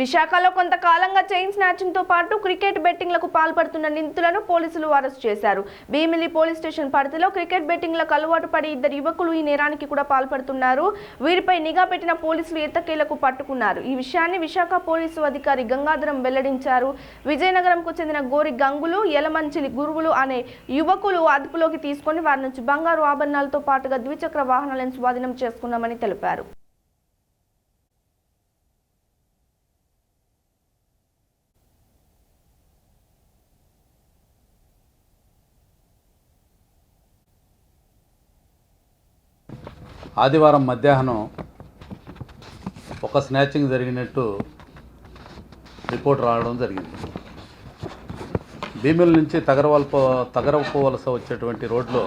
విశాఖలో కొంతకాలంగా చైన్ స్నాచింగ్తో పాటు క్రికెట్ బెట్టింగ్లకు పాల్పడుతున్న నిందితులను పోలీసులు అరెస్ట్ చేశారు. భీమిలి పోలీస్ స్టేషన్ పరిధిలో క్రికెట్ బెట్టింగ్లకు అలవాటు పడి ఇద్దరు యువకులు ఈ నేరానికి కూడా పాల్పడుతున్నారు. వీరిపై నిఘా పెట్టిన పోలీసులు ఎత్తకేలకు పట్టుకున్నారు. ఈ విషయాన్ని విశాఖ పోలీసు అధికారి గంగాధరం వెల్లడించారు. విజయనగరంకు చెందిన గోరి గంగులు యలమంచిలి గురువులు అనే యువకులు అదుపులోకి తీసుకొని వారి నుంచి బంగారు ఆభరణాలతో పాటుగా ద్విచక్ర వాహనాలను స్వాధీనం చేసుకున్నామని తెలిపారు. ఆదివారం మధ్యాహ్నం ఒక స్నాచింగ్ జరిగినట్టు రిపోర్ట్ రావడం జరిగింది. భీమిల నుంచి తగరవల్ప తగరపోవలస వచ్చేటువంటి రోడ్లో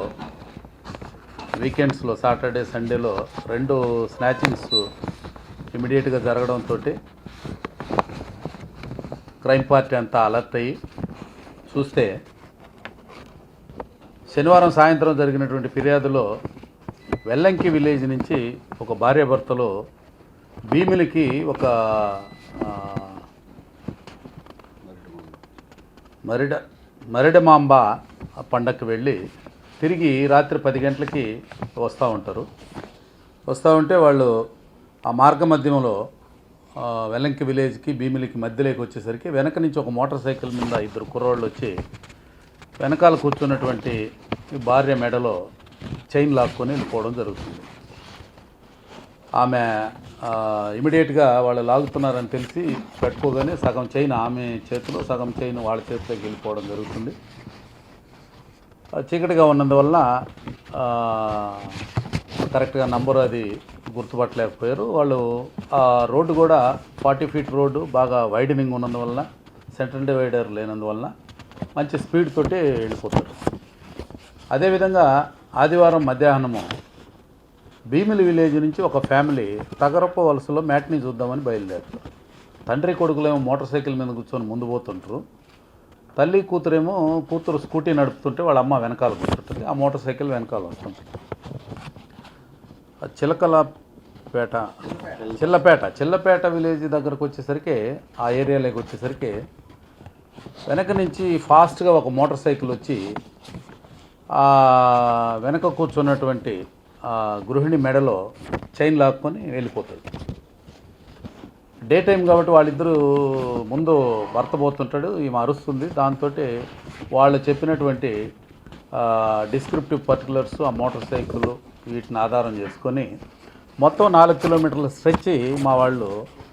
వీకెండ్స్లో సాటర్డే సండేలో రెండు స్నాచింగ్స్ ఇమీడియట్గా జరగడంతో క్రైమ్ పార్టీ అంతా అలర్ట్ అయ్యి చూస్తే శనివారం సాయంత్రం జరిగినటువంటి ఫిర్యాదులో వెల్లంకి విలేజ్ నుంచి ఒక భార్యాభర్తలో భీమిలికి ఒక మరిడ మరిడమాంబ పండక్కి వెళ్ళి తిరిగి రాత్రి పది గంటలకి వస్తూ ఉంటారు. వస్తూ ఉంటే వాళ్ళు ఆ మార్గ మధ్యంలో వెలంకి వెల్లంకి విలేజ్కి భీమిలికి మధ్యలోకి వచ్చేసరికి వెనక నుంచి ఒక మోటార్ సైకిల్ మీద ఇద్దరు కుర్రోళ్ళు వచ్చి వెనకాల కూర్చున్నటువంటి భార్య మెడలో చైన్ లాక్కొని వెళ్ళిపోవడం జరుగుతుంది. ఆమె ఇమీడియట్గా వాళ్ళు లాగుతున్నారని తెలిసి పెట్టుకోగానే సగం చైన్ ఆమె చేతిలో సగం చైన్ వాళ్ళ చేతిలోకి వెళ్ళిపోవడం జరుగుతుంది. చీకటిగా ఉన్నందువల్ల కరెక్ట్గా నంబర్ అది గుర్తుపట్టలేకపోయారు. వాళ్ళు ఆ రోడ్డు కూడా ఫార్టీ ఫీట్ రోడ్డు బాగా వైడనింగ్ ఉన్నందువలన సెంట్రల్ డివైడర్ లేనందువలన మంచి స్పీడ్ తోటి వెళ్ళిపోతారు. అదేవిధంగా ఆదివారం మధ్యాహ్నము భీమిలి విలేజ్ నుంచి ఒక ఫ్యామిలీ తగరప్ప వలసలో మ్యాట్ని చూద్దామని బయలుదేరారు. తండ్రి కొడుకులేమో మోటార్ సైకిల్ మీద కూర్చొని ముందు పోతుంటారు తల్లి కూతురేమో కూతురు స్కూటీ నడుపుతుంటే వాళ్ళ అమ్మ వెనకాల కూర్చుంటుంది. ఆ మోటార్ సైకిల్ వెనకాల వస్తుంటుంది ఆ చిలకలపేట చిల్లపేట చిల్లపేట విలేజ్ దగ్గరకు వచ్చేసరికి ఆ ఏరియాలోకి వచ్చేసరికి వెనక నుంచి ఫాస్ట్గా ఒక మోటార్ సైకిల్ వచ్చి వెనక కూర్చున్నటువంటి గృహిణి మెడలో చైన్ లాక్కొని వెళ్ళిపోతాడు. డే టైం కాబట్టి వాళ్ళిద్దరూ ముందు భర్త పోతుంటాడు ఈమె అరుస్తుంది. దాంతో వాళ్ళు చెప్పినటువంటి డిస్క్రిప్టివ్ పర్టికులర్స్ ఆ మోటార్ సైకిల్ వీటిని ఆధారం చేసుకొని మొత్తం నాలుగు కిలోమీటర్ల స్ట్రెచ్ మా వాళ్ళు